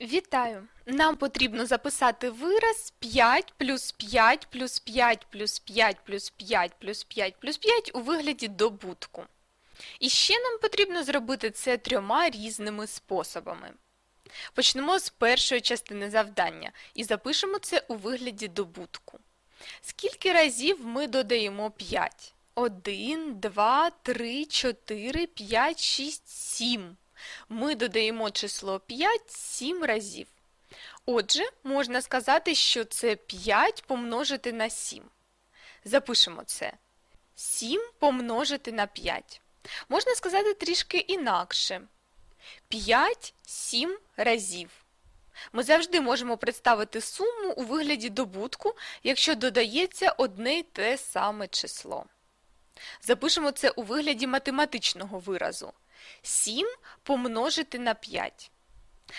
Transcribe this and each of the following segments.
Вітаю! Нам потрібно записати вираз 5 плюс 5 плюс 5 плюс 5 плюс 5 плюс 5 плюс 5 у вигляді добутку. І ще нам потрібно зробити це трьома різними способами. Почнемо з першої частини завдання і запишемо це у вигляді добутку. Скільки разів ми додаємо 5? 1, 2, 3, 4, 5, 6, 7 ми додаємо число 5 7 разів. Отже, можна сказати, що це 5 помножити на 7. Запишемо це. 7 помножити на 5. Можна сказати трішки інакше. 5 7 разів. Ми завжди можемо представити суму у вигляді добутку, якщо додається одне й те саме число. Запишемо це у вигляді математичного виразу. 7 помножити на 5.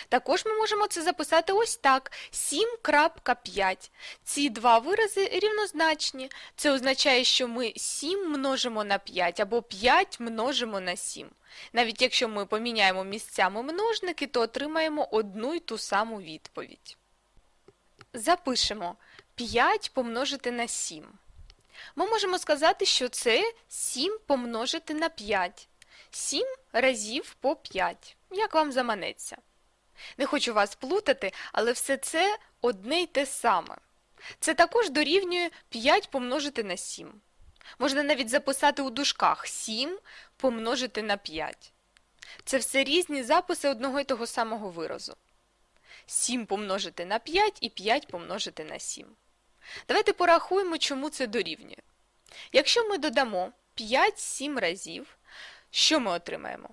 Також ми можемо це записати ось так: 7.5. Ці два вирази рівнозначні. Це означає, що ми 7 множимо на 5 або 5 множимо на 7. Навіть якщо ми поміняємо місцями множники, то отримаємо одну й ту саму відповідь. Запишемо 5 помножити на 7. Ми можемо сказати, що це 7 помножити на 5. 7 разів по 5, як вам заманеться. Не хочу вас плутати, але все це одне й те саме. Це також дорівнює 5 помножити на 7. Можна навіть записати у дужках 7 помножити на 5. Це все різні записи одного й того самого виразу. 7 помножити на 5 і 5 помножити на 7. Давайте порахуємо, чому це дорівнює. Якщо ми додамо 5 7 разів, що ми отримаємо?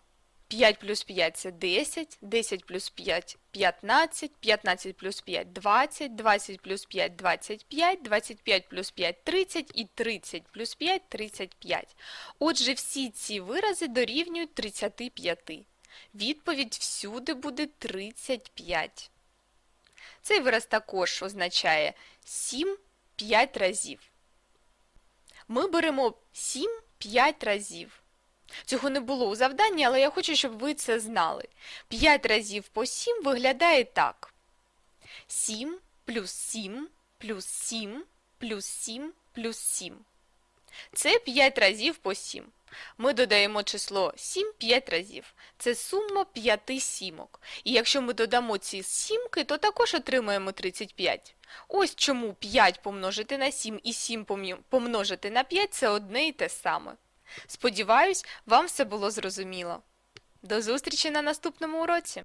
5 плюс 5 – це 10, 10 плюс 5 – 15, 15 плюс 5 – 20, 20 плюс 5 – 25, 25 плюс 5 – 30 і 30 плюс 5 – 35. Отже, всі ці вирази дорівнюють 35. Відповідь всюди буде 35. Цей вираз також означає 7 5 разів. Ми беремо 7 5 разів. Цього не було у завданні, але я хочу, щоб ви це знали. 5 разів по 7 виглядає так. 7 плюс 7 плюс 7 плюс 7 плюс 7. Це 5 разів по 7. Ми додаємо число 7 5 разів. Це сума 5 сімок. І якщо ми додамо ці сімки, то також отримаємо 35. Ось чому 5 помножити на 7 і 7 помножити на 5 – це одне і те саме. Сподіваюсь, вам все було зрозуміло. До зустрічі на наступному уроці!